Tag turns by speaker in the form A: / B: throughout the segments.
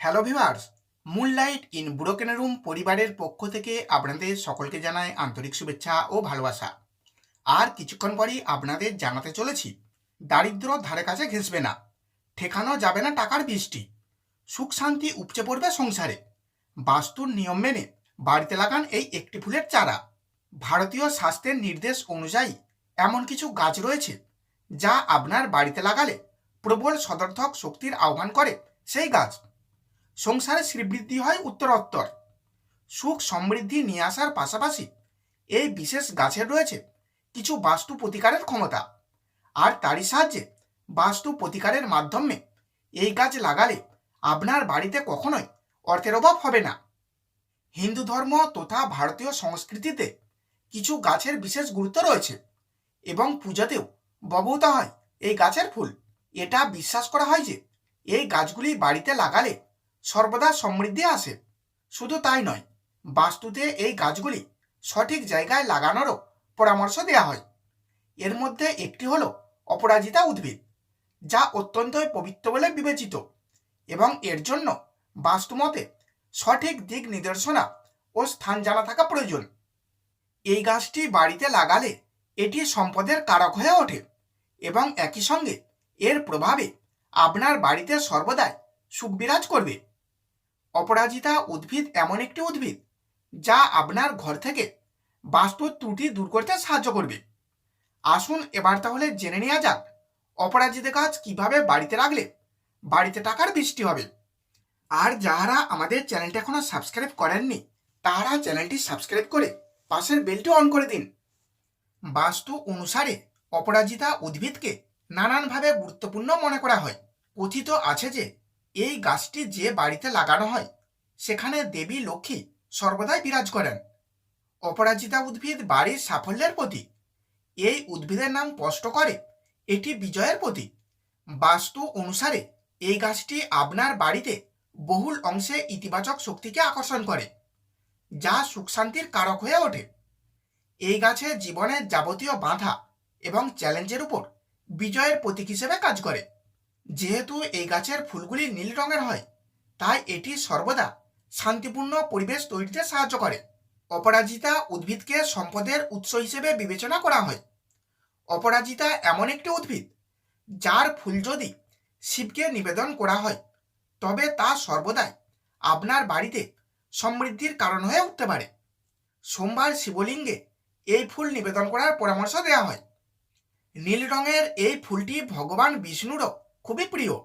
A: Hello viewers moonlight in broken room পরিবারের পক্ষ থেকে আপনাদের সকলকে জানায় আন্তরিক শুভেচ্ছা ও ভালোবাসা। আর কিছুক্ষণ পরই আপনাদের জানাতে চলেছি, দারিদ্র ধারে কাছে ঘেঁষবে না, ঠেকানো যাবে না টাকার বৃষ্টি, সুখ শান্তি উপচে পড়বে সংসারে, বাস্তুর নিয়ম মেনে বাড়িতে লাগান এই একটি ফুলের চারা। ভারতীয় স্বাস্থ্যের নির্দেশ অনুযায়ী এমন কিছু গাছ রয়েছে, যা আপনার বাড়িতে লাগালে প্রবল সদর্থক শক্তির আহ্বান করে সেই গাছ। সংসারে শ্রীবৃদ্ধি হয় উত্তরোত্তর। সুখ সমৃদ্ধি নিয়ে আসার পাশাপাশি এই বিশেষ গাছের রয়েছে কিছু বাস্তু প্রতিকারের ক্ষমতা। আর তারই সাহায্যে বাস্তু প্রতিকারের মাধ্যমে এই গাছ লাগালে আপনার বাড়িতে কখনোই অর্থের অভাব হবে না। হিন্দু ধর্ম তথা ভারতীয় সংস্কৃতিতে কিছু গাছের বিশেষ গুরুত্ব রয়েছে এবং পূজাতেও ব্যবহৃত হয় এই গাছের ফুল। এটা বিশ্বাস করা হয় যে এই গাছগুলি বাড়িতে লাগালে সর্বদা সমৃদ্ধি আসে। শুধু তাই নয়, বাস্তুতে এই গাছগুলি সঠিক জায়গায় লাগানোরও পরামর্শ দেওয়া হয়। এর মধ্যে একটি হলো অপরাজিতা উদ্ভিদ, যা অত্যন্তই পবিত্র বলে বিবেচিত এবং এর জন্য বাস্তুমতে সঠিক দিক নির্দেশনা ও স্থান জানা থাকা প্রয়োজন। এই গাছটি বাড়িতে লাগালে এটি সম্পদের কারক হয়ে ওঠে এবং একই সঙ্গে এর প্রভাবে আপনার বাড়িতে সর্বদাই সুখ বিরাজ করবে। অপরাজিতা উদ্ভিদ এমন একটি উদ্ভিদ যা আপনার ঘর থেকে বাস্তুর ত্রুটি দূর করতে সাহায্য করবে। আসুন এবার তাহলে জেনে নেওয়া যাক অপরাজিতা গাছ কীভাবে বাড়িতে রাখলে বাড়িতে টাকার বৃষ্টি হবে। আর যারা আমাদের চ্যানেলটা এখনও সাবস্ক্রাইব করেননি তারা চ্যানেলটি সাবস্ক্রাইব করে পাশের বেলটি অন করে দিন। বাস্তু অনুসারে অপরাজিতা উদ্ভিদকে নানানভাবে গুরুত্বপূর্ণ মনে করা হয়। কথিত আছে যে এই গাছটি যে বাড়িতে লাগানো হয়, সেখানে দেবী লক্ষ্মী সর্বদাই বিরাজ করেন। অপরাজিতা উদ্ভিদ বাড়ির সাফল্যের প্রতীক। এই উদ্ভিদের নাম স্পষ্ট করে, এটি বিজয়ের প্রতীক। বাস্তু অনুসারে, এই গাছটি আপনার বাড়িতে বহুল অংশে ইতিবাচক শক্তিকে আকর্ষণ করে, যা সুখ শান্তির কারক হয়ে ওঠে। এই গাছে জীবনের যাবতীয় বাধা এবং চ্যালেঞ্জের উপর বিজয়ের প্রতীক হিসেবে কাজ করে। যেহেতু এই গাছের ফুলগুলি নীল রঙের হয়, তাই এটি সর্বদা শান্তিপূর্ণ পরিবেশ তৈরিতে সাহায্য করে। অপরাজিতা উদ্ভিদকে সম্পদের উৎস হিসেবে বিবেচনা করা হয়। অপরাজিতা এমন একটি উদ্ভিদ, যার ফুল যদি শিবকে নিবেদন করা হয়, তবে তা সর্বদাই আপনার বাড়িতে সমৃদ্ধির কারণ হয়ে উঠতে পারে। সোমবার শিবলিঙ্গে এই ফুল নিবেদন করার পরামর্শ দেওয়া হয়। নীল রঙের এই ফুলটি ভগবান বিষ্ণুরও খুবই প্রিয়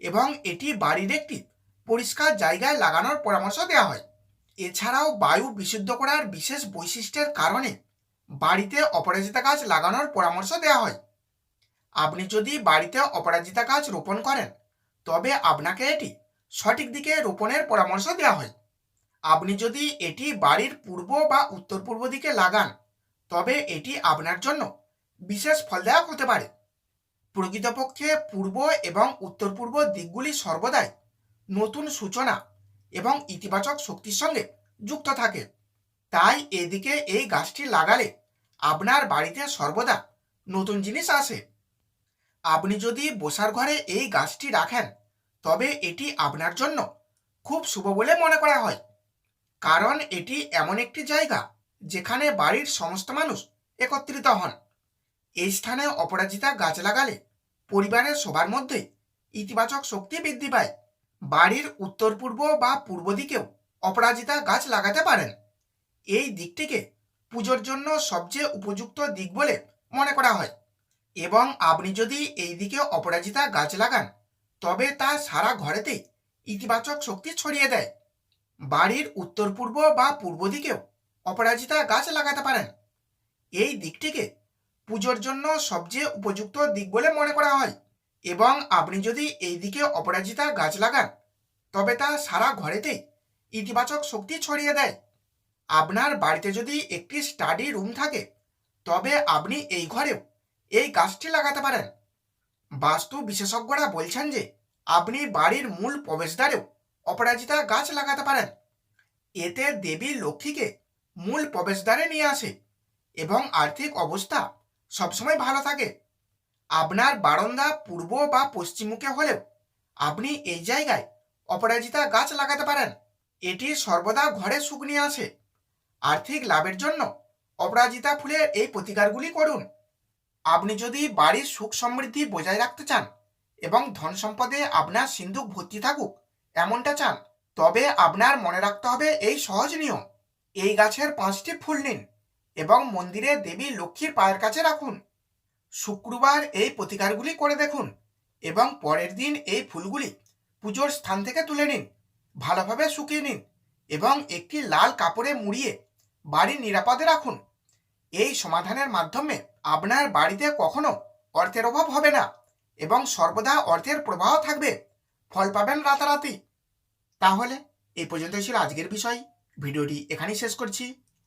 A: এবং এটি বাড়ির একটি পরিষ্কার জায়গায় লাগানোর পরামর্শ দেওয়া হয়। এছাড়াও বায়ু বিশুদ্ধ করার বিশেষ বৈশিষ্ট্যের কারণে বাড়িতে অপরাজিতা গাছ লাগানোর পরামর্শ দেওয়া হয়। আপনি যদি বাড়িতে অপরাজিতা গাছ রোপণ করেন, তবে আপনাকে এটি সঠিক দিকে রোপণের পরামর্শ দেওয়া হয়। আপনি যদি এটি বাড়ির পূর্ব বা উত্তর পূর্ব দিকে লাগান, তবে এটি আপনার জন্য বিশেষ ফলদায়ক হতে পারে। প্রকৃতপক্ষে পূর্ব এবং উত্তর পূর্ব দিকগুলি সর্বদাই নতুন সূচনা এবং ইতিবাচক শক্তির সঙ্গে যুক্ত থাকে। তাই এদিকে এই গাছটি লাগালে আপনার বাড়িতে সর্বদা নতুন জিনিস আসে। আপনি যদি বসার ঘরে এই গাছটি রাখেন, তবে এটি আপনার জন্য খুব শুভ বলে মনে করা হয়। কারণ এটি এমন একটি জায়গা যেখানে বাড়ির সমস্ত মানুষ একত্রিত হন। এই স্থানে অপরাজিতা গাছ লাগালে পরিবারের সবার মধ্যে ইতিবাচক শক্তি বৃদ্ধি পায়। বাড়ির উত্তর পূর্ব বা পূর্ব দিকেও অপরাজিতা গাছ লাগাতে পারেন। এই দিকটিকে পুজোর জন্য সবচেয়ে উপযুক্ত দিক বলে মনে করা হয়। এবং আপনি যদি এই দিকে অপরাজিতা গাছ লাগান, তবে তা সারা ঘরেতেই ইতিবাচক শক্তি ছড়িয়ে দেয়। বাড়ির উত্তর পূর্ব বা পূর্ব দিকেও অপরাজিতা গাছ লাগাতে পারেন। এই দিকটিকে পুজোর জন্য সবচেয়ে উপযুক্ত দিক বলে মনে করা হয়। এবং আপনি যদি এই দিকে অপরাজিতা গাছ লাগান, তবে তা সারা ঘরেতেই ইতিবাচক শক্তি ছড়িয়ে দেয়। আপনার বাড়িতে যদি একটি স্টাডি রুম থাকে, তবে আপনি এই ঘরেও এই গাছটি লাগাতে পারেন। বাস্তু বিশেষজ্ঞরা বলছেন যে, আপনি বাড়ির মূল প্রবেশদ্বারেও অপরাজিতা গাছ লাগাতে পারেন। এতে দেবী লক্ষ্মীকে মূল প্রবেশদ্বারে নিয়ে আসে এবং আর্থিক অবস্থা সবসময় ভালো থাকে। আপনার বারান্দা পূর্ব বা পশ্চিমমুখে হলেও আপনি এই জায়গায় অপরাজিতা গাছ লাগাতে পারেন। এটি সর্বদা ঘরে সুখ নিয়ে আসে। আর্থিক লাভের জন্য অপরাজিতা ফুলের এই প্রতিকারগুলি করুন। আপনি যদি বাড়ির সুখ সমৃদ্ধি বজায় রাখতে চান এবং ধন সম্পদে আপনার সিন্ধুক ভর্তি থাকুক এমনটা চান, তবে আপনার মনে রাখতে হবে এই সহজ নিয়ম। এই গাছের পাঁচটি ফুল নিন। এবং মন্দিরে দেবী লক্ষ্মীর পায়ের কাছে রাখুন। শুক্রবার এই প্রতিকারগুলি করে দেখুন এবং পরের দিন এই ফুলগুলি পুজোর স্থান থেকে তুলে নিন, ভালোভাবে শুকিয়ে নিন এবং একটি লাল কাপড়ে মুড়িয়ে বাড়ির নিরাপদে রাখুন। এই সমাধানের মাধ্যমে আপনার বাড়িতে কখনো অর্থের অভাব হবে না এবং সর্বদা অর্থের প্রবাহ থাকবে, ফল পাবেন রাতারাতি। তাহলে, এই পর্যন্ত ছিল আজকের বিষয়। ভিডিওটি এখানেই শেষ করছি।